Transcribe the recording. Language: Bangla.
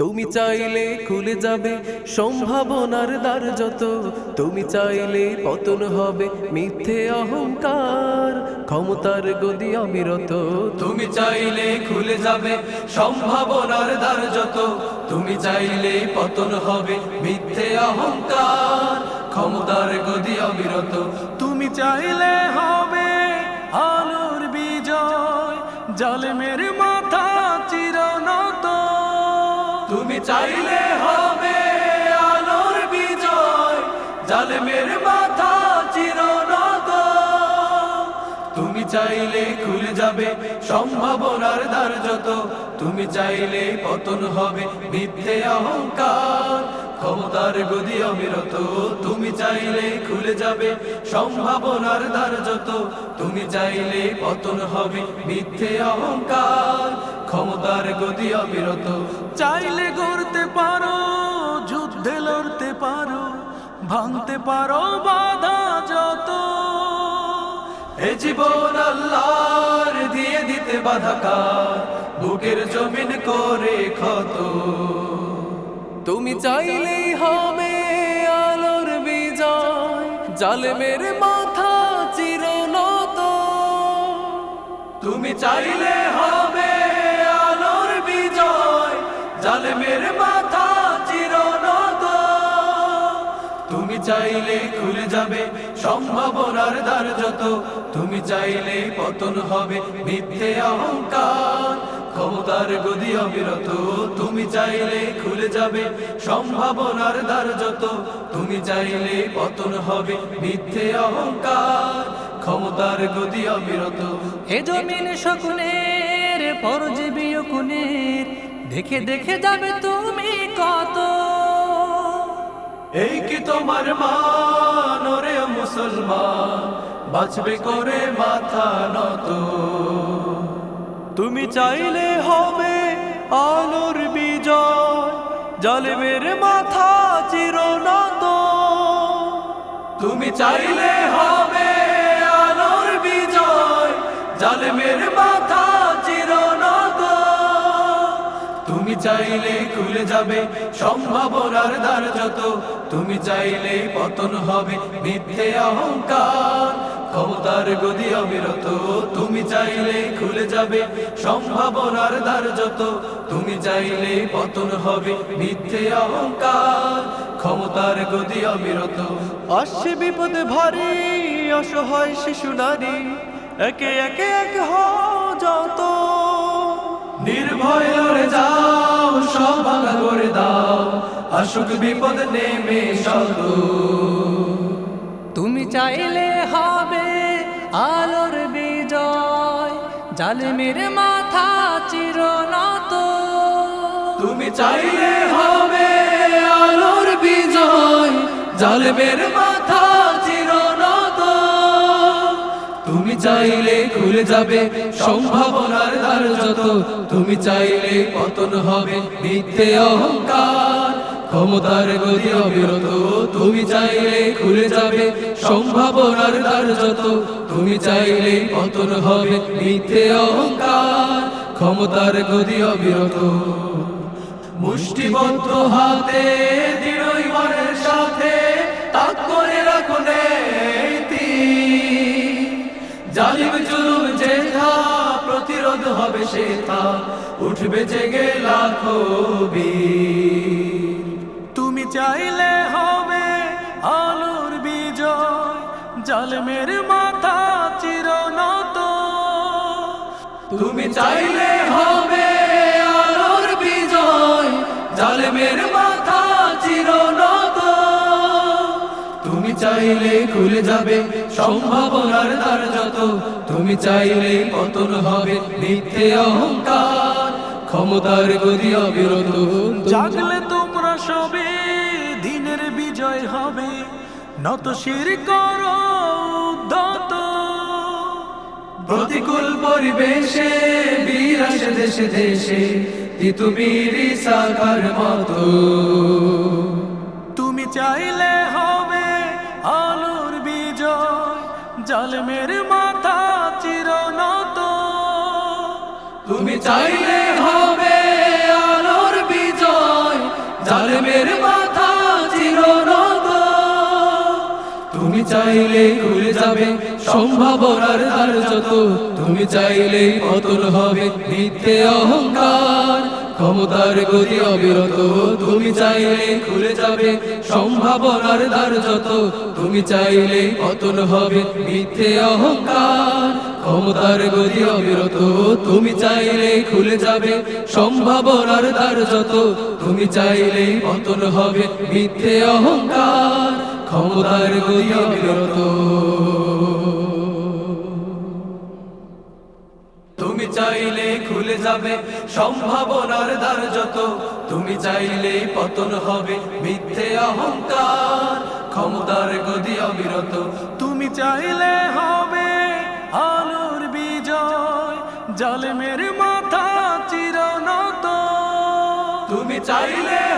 তুমি চাইলে খুলে যাবে সম্ভাবনার দ্বার যত। তুমি চাইলে পতন হবে মিথ্যে অহংকার, ক্ষমতার গদি অবিরত। তুমি চাইলে খুলে যাবে সম্ভাবনার দ্বার যত। তুমি চাইলে পতন হবে মিথ্যে অহংকার, ক্ষমতার গদি অবিরত। তুমি চাইলে হবে আলোর বিজয়, জালেমের মাথা চিরনত চাইলে হবে আলোর বিজয়, জালেমের মাথা চিরনত তুমি চাইলে খুলে যাবে সম্ভাবনার দ্বার যত, তুমি চাইলে পতন হবে মিথ্যে অহংকার। ক্ষমতার গদি অবিরত, তুমি চাইলে খুলে যাবে সম্ভাবনার দ্বার যত, তুমি চাইলে পতন হবে মিথ্যে অহংকার। ক্ষমতার গদি অবিরত। চাইলে গড়তে পারো, যুদ্ধে লড়তে পারো, ভাঙতে পারো বাধা যত। এ জীবন আল্লাহর দিয়ে দিতে বাধা কার? বুকের জমিন করে ক্ষত। তুমি চাইলেই হবে আলোর বিজয়, জালেমের মাথা চিরনত। তুমি চাইলে হবে জালেমের মাথা চিরনত তুমি চাইলে খুলে যাবে সম্ভাবনার দ্বার যত। তুমি চাইলে পতন হবে মিথ্যে অহংকার। ক্ষমতার গদি অবিরত। তুমি চাইলে খুলে যাবে সম্ভাবনার দ্বার যত। তুমি চাইলে পতন হবে মিথ্যে অহংকার। ক্ষমতার গদি অবিরত। এ জমিন শকুনের, পরজীবী কুনের দেখে দেখে যাবে তুমি কত। এই কি তোমার মান? ওরে মুসলমান, বাঁচবে করে মাথা নত। তুমি চাইলে হবে আলোর বিজয়, জালেমের মাথা চিরনত। তুমি চাইলে হবে আলোর বিজয়, জালেমের মাথা তুমি চাইলে খুলে যাবে সম্ভাবনার দ্বার যত। তুমি চাইলে পতন হবে মিথ্যে অহংকার, ক্ষমতার গদি অবিরত। তুমি চাইলে খুলে যাবে সম্ভাবনার দ্বার যত। তুমি চাইলে পতন হবে মিথ্যে অহংকার, ক্ষমতার গদি অবিরত। আসছে বিপদ ভারী, অসহায় শিশু নারী, একে একে এক হও যত। নির্ভয় লড়ে যাও, সব ভাঙা করে দাও। আসুক বিপদ নেমে শত তুমি চাইলে হবে আলোর বিজয়, জালেমের মাথা চিরনত। তুমি চাইলে হবে আলোর বিজয়, জালেমের মাথা চাইলে খুলে যাবে সম্ভাবনার দ্বার যত। তুমি চাইলে পতন হবে মিথ্যে অহংকার, ক্ষমতার গতি অবিরত। তুমি চাইলে খুলে যাবে সম্ভাবনার দ্বার যত। তুমি চাইলে পতন হবে মিথ্যে অহংকার, ক্ষমতার গতি অবিরত। মুষ্টিবদ্ধ হাতে জালিম জুলুম যেথা প্রতিরোধ হবে সেথা উঠবে জেগে লাখো তুমি চাইলে হবে আলোর বিজয় জালেমের মাথা চিরনত। তুমি চাইলে হবে আলোর বিজয় জালেমের মাথা চাইলে খুলে যাবে সম্ভাবনার দ্বার যত। তুমি চাইলে পতন হবে মিথ্যে অহংকার ক্ষমতার গদি অবিরত। জাগলে তোমরা সবে দিনের বিজয় হবে নত শির করো উদ্ধত প্রতিকূল পরিবেশে বীর আসে দেশে দেশে তিতুমিরি সাকার মতো। তুমি চাইলে হবে আলোর বিজয়, জালমের মাথা চিরনত। তুমি চাইলে হবে আলোর বিজয়, জালমের মাথা চিরনত। তুমি চাইলে খুলে যাবে সম্ভাবনার দ্বার যত, তুমি চাইলে অতুল হবে নিতে অহংকার। ক্ষমতার গতি অবিরত, তুমি চাইলে খুলে যাবে, সম্ভাবনার দ্বার যত, তুমি চাইলে পতন হবে, মিথ্যে অহংকার। ক্ষমতার গতি অবিরত, তুমি চাইলে খুলে যাবে, সম্ভাবনার দ্বার যত, তুমি চাইলে পতন হবে, মিথ্যে অহংকার। ক্ষমতার গতি অবিরত। তুমি চাইলে খুলে যাবে, সম্ভাবনার দ্বার যত। তুমি চাইলে পতন হবে, মিথ্যে অহংকার, ক্ষমতার গদি অবিরত। তুমি চাইলে হবে আলোর বিজয়, জালেমের মাথা চিরনত। তুমি চাইলে